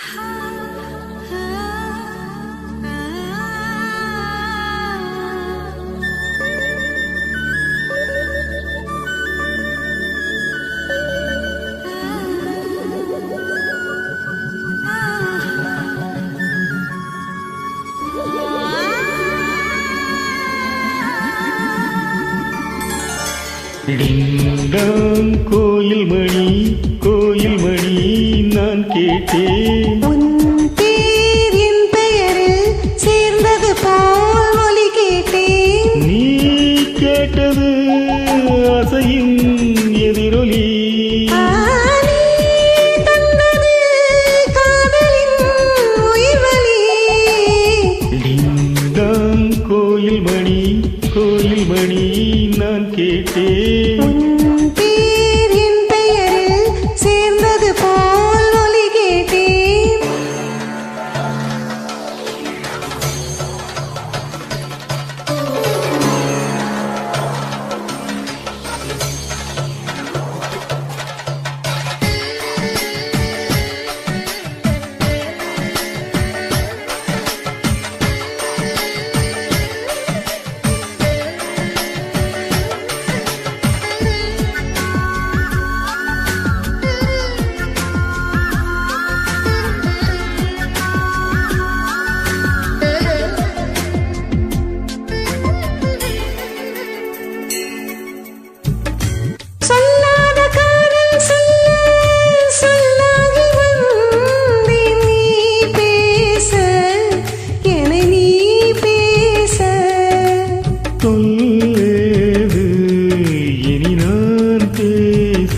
Hi. டிங்காங் கோயில் மணி கோயில் மணி நான் கேட்டேன். கேட்டது அசையும் எதிரொலி. கோயில் மணி கோயில் மணி கேட்டே பேச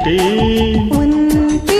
ఉంటే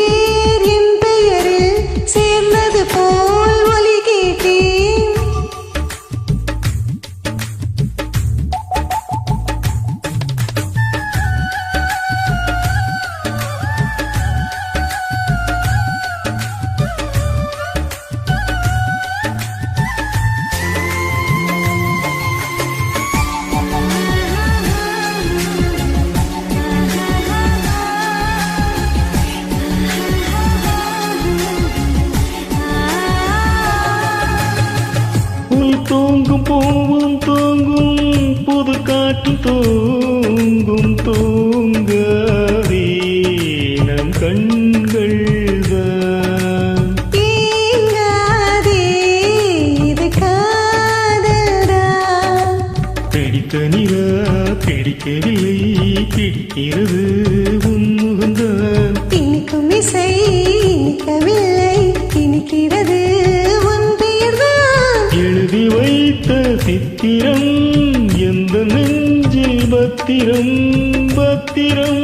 தூங்கும் பூவும் தூங்கும் புது காற்று தூங்கும் தூங்காதே நம் கண்கள் பிடித்த நிலா பிடிக்கவில்லை பிடிக்கிறது உன் முகந்தான் பின்னுக்கும் இசை இனிக்கவில்லை பத்திரம் எந்த நெஞ்சில் பத்திரம் பத்திரம்?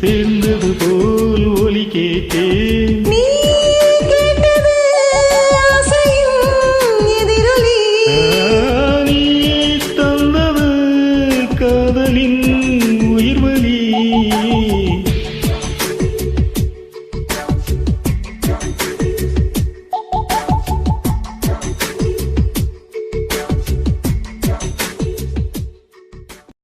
சேர்ந்தது போல் ஒலி கேட்டேன். நின்